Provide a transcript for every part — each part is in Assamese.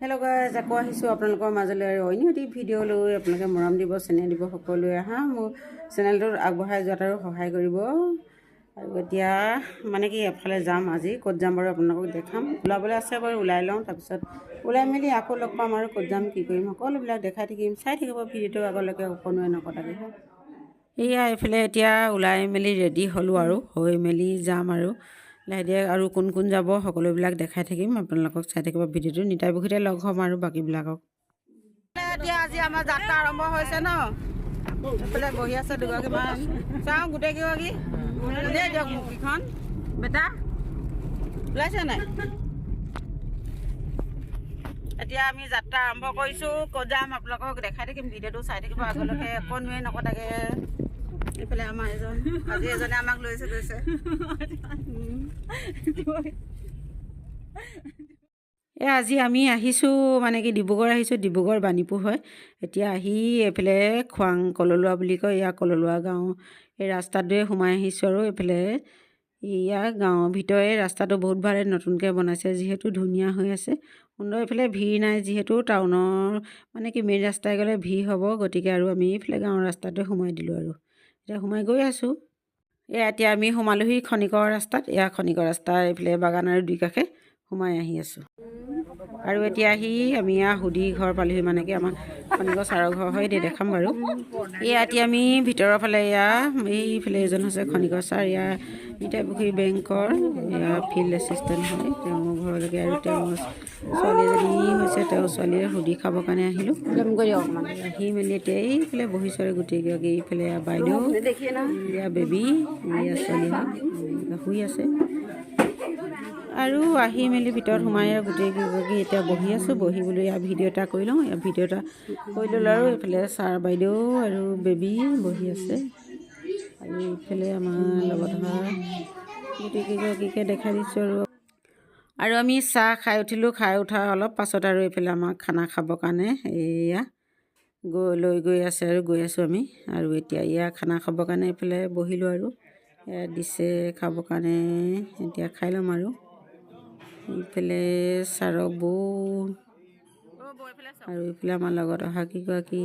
হেল্ল' গাইজ আকৌ আহিছোঁ আপোনালোকৰ মাজলৈ। আৰু অন্য এটি ভিডিঅ' লৈ আপোনালোকে মৰম দিব চেনেহ দিব সকলোৱে আহা মোৰ চেনেলটোত আগবঢ়াই যোৱাত আৰু সহায় কৰিব। আৰু এতিয়া মানে কি এফালে যাম আজি ক'ত যাম বাৰু আপোনালোকক দেখাম। ওলাবলৈ আছে বাৰু ওলাই লওঁ তাৰপিছত ওলাই মেলি আকৌ লগ পাম আৰু ক'ত যাম কি কৰিম সকলোবিলাক দেখাই থাকিম চাই থাকিব ভিডিঅ'টো আগলৈকে অকণোৱে নকটাকৈ। এয়া এইফালে এতিয়া ওলাই মেলি ৰেডি হ'লোঁ আৰু হৈ মেলি যাম আৰু। লাহে ধীৰে আৰু কোন কোন যাব সকলোবিলাক দেখাই থাকিম। আপোনালোকক চাই থাকিব ভিডিঅ'টো। নিতাই পুখুৰীতে লগ হ'ম আৰু বাকীবিলাকক। এতিয়া আজি আমাৰ যাত্ৰা আৰম্ভ হৈছে ন? এইফালে বহি আছে দুগৰাকীমান। চাওঁ গোটেইকেইগৰাকী উলিয়াই দিয়ক মোক কেইখন বেটা ওলাইছে নাই? এতিয়া আমি যাত্ৰা আৰম্ভ কৰিছোঁ। ক'ত যাম আপোনালোকক দেখাই থাকিম। ভিডিঅ'টো চাই থাকিব আগলৈকে। অকণোৱে নকটাকৈ এইফালে আমাৰ এজন আজি এজনে আমাক লৈছে। এই আজি আমি আহিছোঁ মানে কি ডিব্ৰুগড় আহিছোঁ ডিব্ৰুগড় বাণীপুৰ হয়। এতিয়া আহি এইফালে খোৱাং কললোৱা বুলি কয় ইয়াৰ কললোৱা গাঁও। এই ৰাস্তাটোৱে সোমাই আহিছোঁ আৰু এইফালে। ইয়াৰ গাঁৱৰ ভিতৰে ৰাস্তাটো বহুত ভালে নতুনকৈ বনাইছে যিহেতু ধুনীয়া হৈ আছে। সুন্দৰ এইফালে ভিৰ নাই যিহেতু টাউনৰ মানে কি মেইন ৰাস্তাই গ'লে ভিৰ হ'ব গতিকে আৰু আমি এইফালে গাঁৱৰ ৰাস্তাটোৱে সোমাই দিলোঁ আৰু। এতিয়া সোমাই গৈ আছোঁ। এয়া এতিয়া আমি সোমালোহি খনিকৰ ৰাস্তাত। এয়া খনিকৰ ৰাস্তা এইফালে বাগান আৰু দুই কাষে সোমাই আহি আছোঁ। আৰু এতিয়া আহি আমি এয়া সুধি ঘৰ পালোহি মানে কি আমাৰ খনিকৰ ছাৰৰ ঘৰ হয় এতিয়া দেখাম বাৰু। এয়া এতিয়া আমি ভিতৰৰ ফালে এয়া এইফালে এজন হৈছে খনিকৰ ছাৰ এয়া নিতাইপুখুৰী বেংকৰ ফিল্ড এছিষ্টেণ্ট হয়। তেওঁৰ ঘৰলৈকে আৰু তেওঁৰ ছোৱালী এজনী হৈছে তেওঁৰ ছোৱালীয়ে সুধি খাবৰ কাৰণে আহিলোঁ। আহি মেলি এতিয়া এইফালে বহিছোঁ গোটেইগৰাকী এইফালে বাইদেউ বেবী ছোৱালী শুই আছে। আৰু আহি মেলি ভিতৰত সোমাই আৰু গোটেইকেইগৰাকী এতিয়া বহি আছোঁ। বহি বোলো ইয়াৰ ভিডিঅ' এটা কৰি লওঁ। ইয়াৰ ভিডিঅ' এটা কৰি ল'লোঁ আৰু এইফালে ছাৰ বাইদেউ আৰু বেবী বহি আছে। আৰু এইফালে আমাৰ লগত অহা গোটেইকেইগৰাকীকে দেখাই দিছোঁ আৰু। আৰু আমি চাহ খাই উঠিলোঁ খাই উঠাৰ অলপ পাছত আৰু এইফালে আমাক খানা খাবৰ কাৰণে এয়া গৈ লৈ গৈ আছে আৰু গৈ আছোঁ আমি। আৰু এতিয়া এয়া খানা খাবৰ কাৰণে এইফালে বহিলোঁ আৰু। দিছে খাবৰ কাৰণে এতিয়া খাই ল'ম আৰু। এইফালে ছাৰৰ বৌ। আৰু এইফালে আমাৰ লগত অহা কেইগৰাকী।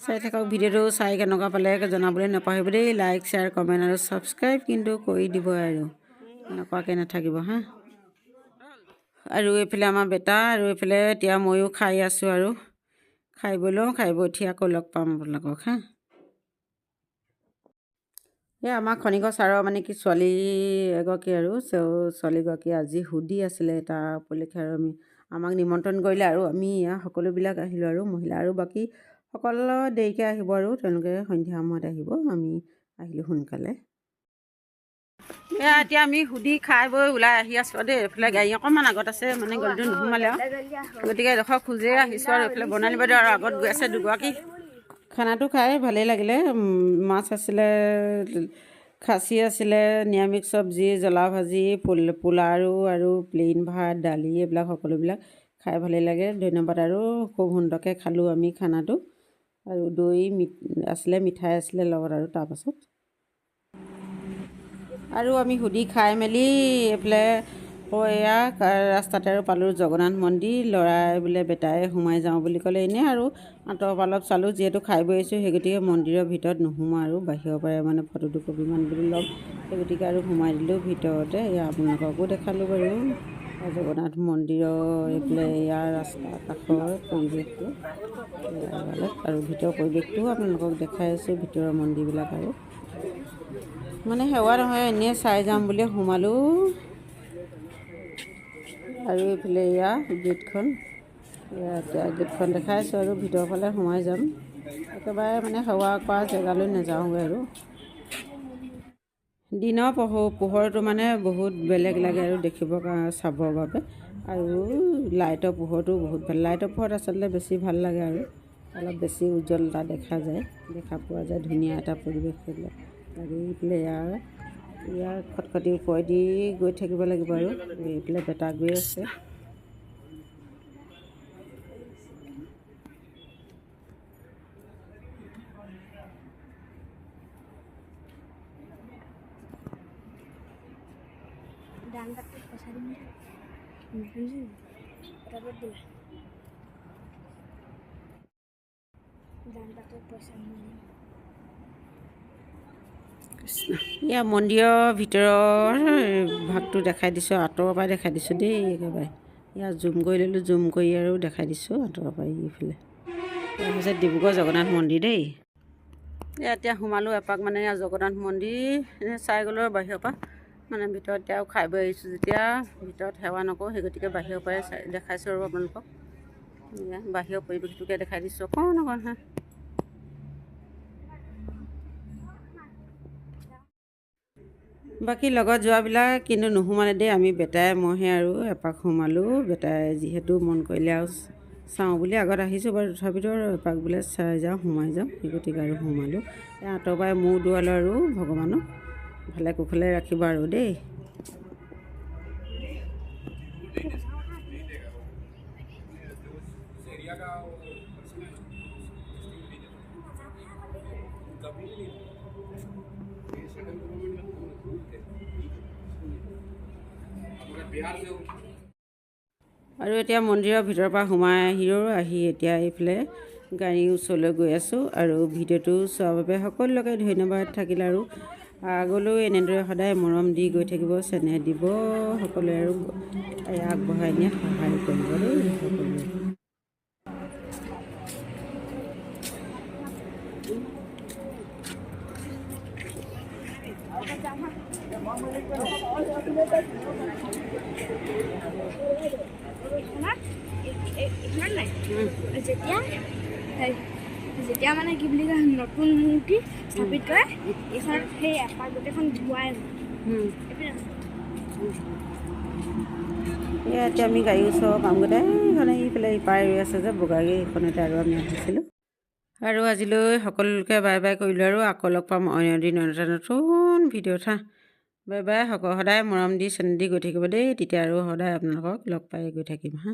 চাই থাকক ভিডিঅ'টো চাই কেনেকুৱা পালে জনাবলৈ নাপাহৰিব দেই। লাইক শ্বেয়াৰ কমেণ্ট আৰু ছাবস্ক্ৰাইব কিন্তু কৰি দিব আৰু। নকৰাকৈ নাথাকিব হা? আৰু এইফালে আমাৰ বেটা আৰু এইফালে এতিয়া ময়ো খাই আছোঁ আৰু। খাই বৈ লওঁ খাই বৈ উঠি আকৌ লগ পাম আপোনালোকক হা? এই আমাৰ খনিকৰ ছাৰৰ মানে কি ছোৱালী এগৰাকী আৰু ছোৱালীগৰাকী আজি সুধি আছিলে তাৰ উপলক্ষে আৰু আমি। আমাক নিমন্ত্ৰণ কৰিলে আৰু আমি ইয়াৰ সকলোবিলাক আহিলোঁ আৰু মহিলা আৰু বাকী সকলো দেৰিকৈ আহিব আৰু তেওঁলোকে সন্ধিয়া সময়ত আহিব আমি আহিলোঁ সোনকালে। এয়া এতিয়া আমি সুধি খাই বৈ ওলাই আহি আছোঁ দেই এইফালে গাড়ী অকণমান আগত আছে মানে গলিটো নোসোমালে আৰু। গতিকে এডোখৰ খোজেই আহিছোঁ আৰু এইফালে বৰ্ণালী বাইদেউ আৰু আগত গৈ আছে দুগৰাকী। খানাটো খাই ভালেই লাগিলে মাছ আছিলে খাচী আছিলে নিৰামিষ চব্জি জ্বলা ভাজি পোল পোলাও আৰু প্লেইন ভাত দালি এইবিলাক সকলোবিলাক খাই ভালেই লাগে। ধন্যবাদ আৰু খুব সুন্দৰকৈ খালোঁ আমি খানাটো। আৰু দৈ আছিলে মিঠাই আছিলে লগত আৰু তাৰপাছত আৰু আমি সুধি খাই মেলি এইফালে এয়া ৰাস্তাতে আৰু পালোঁ জগন্নাথ মন্দিৰ ল'ৰাই বোলে বেটাই সোমাই যাওঁ বুলি ক'লে এনেই আৰু আঁতৰৰ অলপ চালোঁ যিহেতু খাই বৈ আহিছোঁ সেই গতিকে মন্দিৰৰ ভিতৰত নোসোমাওঁ আৰু বাহিৰৰ পৰাই মানে ফটো দুকপিমান বুলি ল'ম। সেই গতিকে আৰু সোমাই দিলোঁ ভিতৰতে এয়া আপোনালোককো দেখালোঁ বাৰু। জগন্নাথ মন্দিৰৰ এইফালে ইয়াৰ ৰাস্তা কাষৰ পৰিৱেশটো আৰু ভিতৰৰ পৰিৱেশটোও আপোনালোকক দেখাই আছোঁ ভিতৰৰ মন্দিৰবিলাক আৰু। মানে সেৱা নহয় এনেই চাই যাম বুলি সোমালোঁ। আৰু এইফালে এয়া গেটখন এতিয়া গেটখন দেখাই আছোঁ আৰু ভিতৰৰ ফালে সোমাই যাম। একেবাৰে মানে সেৱা কৰা জেগালৈ নাযাওঁগৈ আৰু। দিনৰ পোহৰ পোহৰটো মানে বহুত বেলেগ লাগে আৰু কাৰণে চাবৰ বাবে। আৰু লাইটৰ পোহৰটো বহুত ভাল। লাইটৰ পোহৰত আচলতে বেছি ভাল লাগে আৰু। অলপ বেছি উজ্জ্বলতা দেখা যায় দেখা পোৱা যায়। ধুনীয়া এটা পৰিৱেশ আৰু এইফালে ইয়াৰ ইয়াৰ খটখটিৰ ওপৰেদি গৈ থাকিব লাগিব আৰু। এইফালে বেটা গৈ আছে। এয়া মন্দিৰৰ ভিতৰৰ ভাগটো দেখাই দিছোঁ আঁতৰৰ পৰাই দেখাই দিছোঁ দেই একেবাৰে। ইয়াত জুম কৰি ল'লোঁ জুম কৰি আৰু দেখাই দিছোঁ আঁতৰৰ পৰাই এইফালে। এয়া হৈছে ডিব্ৰুগড় জগন্নাথ মন্দিৰ দেই। এতিয়া সোমালোঁ এপাক মানে এয়া জগন্নাথ মন্দিৰ চাই গ'লোঁ বাহিৰৰ পৰা। মানে ভিতৰত এতিয়া খাই বৈ আহিছোঁ যেতিয়া। ভিতৰত সেৱা নকৰোঁ সেই গতিকে বাহিৰৰ পৰাই চাই দেখাইছোঁ আৰু আপোনালোকক। এয়া বাহিৰৰ পৰিৱেশটোকে দেখাই দিছোঁ। অকণ অকণ হা। বাকী লগত যোৱাবিলাক কিন্তু নোসোমালে দেই আমি বেটাই মইহে আৰু এপাক সোমালোঁ। বেটাই যিহেতু মন কৰিলে আৰু চাওঁ বুলি আগত আহিছোঁ বাৰু তথাপিতো আৰু এপাক বোলে চাই যাওঁ সোমাই যাওঁ। সেই গতিকে আৰু সোমালোঁ। আঁতৰ পৰাই মূৰ দোৱালোঁ আৰু ভগৱানক। ভালে কুশলে ৰাখিব আৰু দেই। আৰু এতিয়া মন্দিৰৰ ভিতৰৰ পৰা সোমাই আহিও আহি এতিয়া এইফালে গাড়ীৰ ওচৰলৈ গৈ আছোঁ আৰু ভিডিঅ'টো চোৱাৰ বাবে সকলোকে ধন্যবাদ থাকিল আৰু আগলৈও এনেদৰে সদায় মৰম দি গৈ থাকিব চেনেহ দিব সকলোৱে আৰু আগবঢ়াই নিয়াত সহায় কৰিব সকলোৱে। যেতিয়া যেতিয়া মানে কি বুলি কয় নতুন মূৰ্তি স্থাপিত কৰে এইখন সেই এপাক গোটেইখন ধুৱাই। এয়া এতিয়া আমি গাড়ী ওচৰৰ পামগৈ এইখনে এইফালে ইপাৰে ৰৈ আছে যে বগা গাড়ী এইখনতে আৰু আমি আহিছিলোঁ আৰু আজিলৈ সকলোকে বাই বাই কৰিলোঁ আৰু আকৌ লগ পাম অন্য দিন অন্য এটা নতুন ভিডিঅ'ত হা। বাই বাই সদায় মৰম দি চেনেহ দি গৈ থাকিব দেই। তেতিয়া আৰু সদায় আপোনালোকক লগ পাই গৈ থাকিম হা।